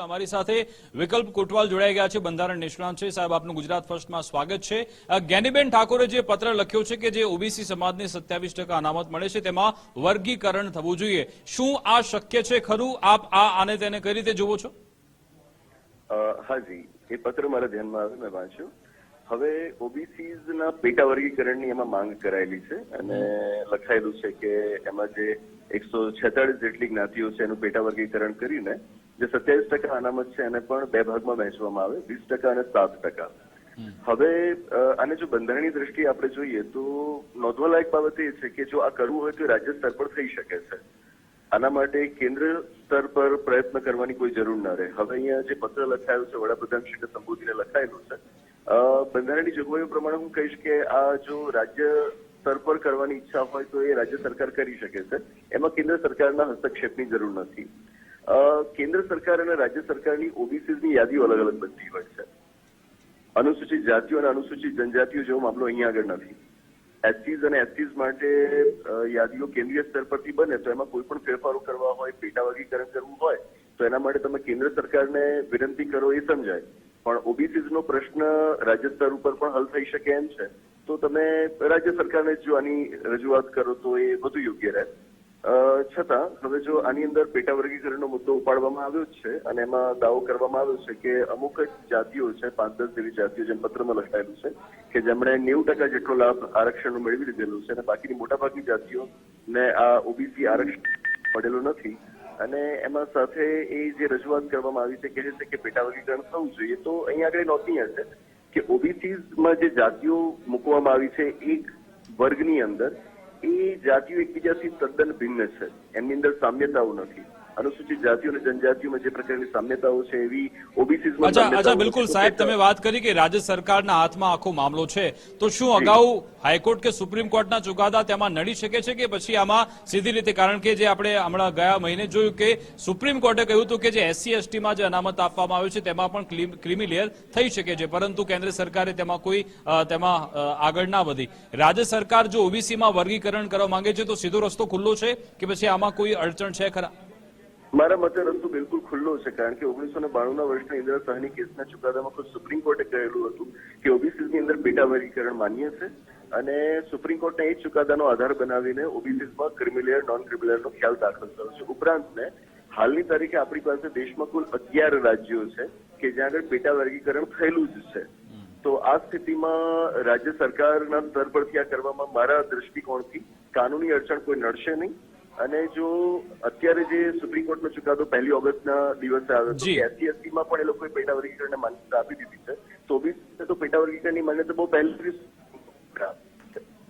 અમારી સાથે વિકલ્પ કોટવાલ જોડાઈ ગયા છે, બંધારણ નિષ્ણાંત છે. સાહેબ, આપનું ગુજરાત ફર્સ્ટમાં સ્વાગત છે. જ્ઞાનીબેન ઠાકોરે જે પત્ર લખ્યો છે કે જે ઓબીસી સમાજને સત્યાવીસ ટકા અનામત મળે છે, તેમાં વર્ગીકરણ થવું જોઈએ. શું આ શક્ય છે ખરું? આપ આ આને તેને કઈ રીતે જુઓ છો? હાજી એ પત્ર મારા ધ્યાનમાં આવ્યો મેં વાંચ્યો. હવે ઓબીસીઝ ના પેટા વર્ગીકરણની એમાં માંગ કરાયેલી છે અને લખાયેલું છે કે એમાં જે એકસો છેતાળીસ જેટલી જ્ઞાતિઓ છે એનું પેટા વર્ગીકરણ કરીને જે સત્યાવીસ ટકા અનામત છે એને પણ બે ભાગમાં વહેંચવામાં આવે વીસ ટકા અને સાત ટકા. હવે અને આને જો બંધારણની દ્રષ્ટિએ આપણે જોઈએ તો નોંધવાલાયક બાબત એ છે કે જો આ કરવું હોય તો રાજ્ય સ્તર પર થઈ શકે છે. આના માટે કેન્દ્ર સ્તર પર પ્રયત્ન કરવાની કોઈ જરૂર ન રહે. હવે અહીંયા જે પત્ર લખાયો છે વડાપ્રધાન શ્રી સંબોધીને લખાયેલું છે બંધારણની જોગવાઈઓ પ્રમાણે હું કહીશ કે આ જો રાજ્ય સ્તર પર કરવાની ઈચ્છા હોય તો એ રાજ્ય સરકાર કરી શકે છે. એમાં કેન્દ્ર સરકારના હસ્તક્ષેપની જરૂર નથી. કેન્દ્ર સરકાર અને રાજ્ય સરકારની ઓબીસીની યાદીઓ અલગ અલગ બનતી હોય છે. અનુસૂચિત જાતિઓ અને અનુસૂચિત જનજાતિઓ જેવો મામલો અહીંયા આગળ નથી. એસસીઝ અને એસટીઝ માટે યાદીઓ કેન્દ્રીય સ્તર પરથી બને તો એમાં કોઈ પણ ફેરફારો કરવા હોય પેટા વર્ગીકરણ કરવું હોય તો એના માટે તમે કેન્દ્ર સરકારને વિનંતી કરો એ સમજાય. પણ ઓબીસીઝનો પ્રશ્ન રાજ્ય સ્તર ઉપર પણ હલ થઈ શકે એમ છે. તો તમે રાજ્ય સરકારને જો આની રજૂઆત કરો તો એ વધુ યોગ્ય રહે. અ, છતાં, હવે જો આની અંદર પેટા વર્ગીકરણનો મુદ્દો ઉપાડવામાં આવ્યો છે અને એમાં દાવો કરવામાં આવ્યો છે કે અમુક જ જાતિઓ છે, પાંચ દસ જેવી જાતિઓ જેમ પત્રમાં લખાયેલું છે, કે જેમણે નેવું ટકા જેટલો લાભ આરક્ષણનું મેળવી લીધેલું છે અને બાકીની મોટાભાગની જાતિઓને આ ઓબીસી આરક્ષણ પડેલું નથી. અને એમાં સાથે એ જે રજૂઆત કરવામાં આવી છે કે છે કે પેટા વર્ગીકરણ થવું જોઈએ, તો અહીંયા આગળ નોંધનીય છે કે ઓબીસીમાં જે જાતિઓ મૂકવામાં આવી છે, એક વર્ગની અંદર એ જાતિઓ એકબીજાથી તદ્દન ભિન્ન છે. એમની અંદર સામ્યતાઓ નથી. અનુસૂચિત જાતિઓ અને જનજાતિઓમાં જે પ્રકારની સામ્યતાઓ છે એવી ઓબીસીમાં અચ્છા અચ્છા બિલકુલ સાહેબ તમે વાત કરી કે રાજ્ય સરકારના હાથમાં આખો મામલો છે તો શું અગાઉ હાઈકોર્ટ કે સુપ્રીમ કોર્ટના ચુકાદા તેમાં નડી શકે છે કે પછી આમાં સીધી રીતે? કારણ કે જે આપણે હમણાં ગયા મહિને જોયું કે સુપ્રીમ કોર્ટે કહ્યું હતું કે જે એસસી એસટીમાં જે અનામત આપવામાં આવ્યું છે તેમાં પણ ક્રિમી લેયર થઈ શકે છે પરંતુ કેન્દ્ર સરકારે તેમાં કોઈ તેમાં આગળ ના વધી. રાજ્ય સરકાર જો ઓબીસીમાં વર્ગીકરણ કરવા માંગે છે તો સીધો રસ્તો ખુલ્લો છે કે પછી આમાં કોઈ અડચણ છે ખરા? મારા મતે રસ્તો બિલકુલ ખુલ્લો છે, કારણ કે ઓગણીસો ને બાણુંના વર્ષના ઇન્દિરા સહાની કેસના ચુકાદામાં ખુદ સુપ્રીમ કોર્ટે કહેલું હતું કે ઓબીસીની અંદર પેટા વર્ગીકરણ માન્ય છે અને સુપ્રીમ કોર્ટને એ ચુકાદાનો આધાર બનાવીને ઓબીસીમાં ક્રિમિલિયર નોન ક્રિમિલિયરનો ખ્યાલ દાખલ કર્યો છે. ઉપરાંત ને હાલની તારીખે આપણી પાસે દેશમાં કુલ અગિયાર રાજ્યો છે કે જ્યાં આગળ પેટા વર્ગીકરણ થયેલું જ છે. તો આ સ્થિતિમાં રાજ્ય સરકારના સ્તર પરથી આ કરવામાં મારા દ્રષ્ટિકોણથી કાનૂની અડચણ કોઈ નડશે નહીં. અને જો અત્યારે જે સુપ્રીમ કોર્ટનો ચુકાદો પહેલી ઓગસ્ટના દિવસે આવ્યો. કે એસસી એસટીમાં પણ એ લોકોએ પેટા વર્ગીકરણને માન્યતા આપી દીધી છે તો બી તો પેટા વર્ગીકરણની માન્યતા બહુ પહેલેથી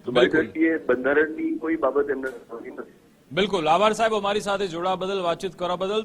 તો દ્રષ્ટિએ બંધારણની કોઈ બાબત એમને નથી. બિલકુલ. આભાર સાહેબ અમારી સાથે જોડા બદલ વાતચીત કરવા બદલ.